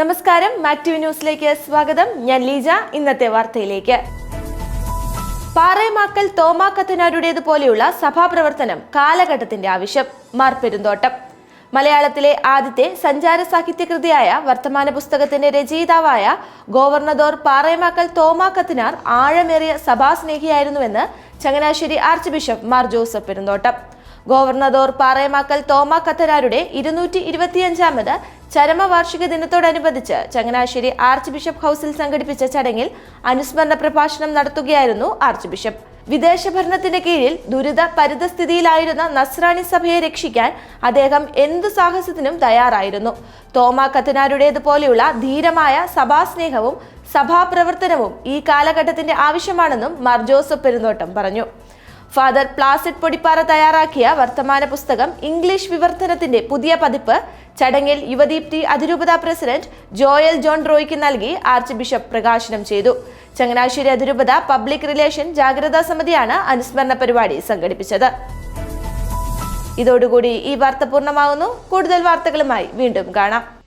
നമസ്കാരം. മാക്ടിവ് ന്യൂസിലേക്ക് സ്വാഗതം. ഞാൻ ലീജ. ഇന്നത്തെ വാർത്തയിലേക്ക്. പാറേമാക്കൽ തോമാക്കത്തനാരുടേതുപോലെയുള്ള സഭാപ്രവർത്തനം കാലഘട്ടത്തിന്റെ ആവശ്യം. മാർ പെരുന്തോട്ടം. മലയാളത്തിലെ ആദ്യത്തെ സഞ്ചാര സാഹിത്യകൃതിയായ വർത്തമാന പുസ്തകത്തിന്റെ രചയിതാവായ ഗവർണദോർ പാറേമാക്കൽ തോമാക്കത്തിനാർ ആഴമേറിയ സഭാസ്നേഹിയായിരുന്നുവെന്ന് Changanassery archbishop Mar Joseph Perumthottam. ഗവർണദോർ പാറേമാക്കൽ തോമാക്കത്തനാരുടെ ഇരുന്നൂറ്റി ഇരുപത്തിയഞ്ചാമത് ചരമവാർഷിക ദിനത്തോടനുബന്ധിച്ച് ചങ്ങനാശ്ശേരി ആർച്ച് ബിഷപ്പ് ഹൗസിൽ സംഘടിപ്പിച്ച ചടങ്ങിൽ അനുസ്മരണ പ്രഭാഷണം നടത്തുകയായിരുന്നു ആർച്ച് ബിഷപ്പ്. വിദേശ ഭരണത്തിന്റെ കീഴിൽ ദുരിത പരിതസ്ഥിതിയിലായിരുന്ന നസ്രാണി സഭയെ രക്ഷിക്കാൻ അദ്ദേഹം എന്തു സാഹസത്തിനും തയ്യാറായിരുന്നു. തോമാ കത്തനാരുടേതുപോലെയുള്ള ധീരമായ സഭാസ്നേഹവും സഭാപ്രവർത്തനവും ഈ കാലഘട്ടത്തിന്റെ ആവശ്യമാണെന്നും മാർ ജോസഫ് പെരുന്നോട്ടം പറഞ്ഞു. ഫാദർ പ്ലാസിഡ് പൊടിപ്പാറ തയ്യാറാക്കിയ വർത്തമാന പുസ്തകം ഇംഗ്ലീഷ് വിവർത്തനത്തിന്റെ പുതിയ പതിപ്പ് ചടങ്ങിൽ യുവദീപ്തി അതിരൂപത പ്രസിഡന്റ് ജോയൽ ജോൺ റോയ്ക്ക് നൽകി ആർച്ച് ബിഷപ്പ് പ്രകാശനം ചെയ്തു. ചങ്ങനാശ്ശേരി അതിരൂപത പബ്ലിക് റിലേഷൻ ജാഗ്രതാ സമിതിയാണ് അനുസ്മരണ പരിപാടി സംഘടിപ്പിച്ചത്. ഇതോടുകൂടി ഈ വാർത്ത പൂർണമാകുന്നു കൂടുതൽ വാർത്തകളുമായി വീണ്ടും കാണാം.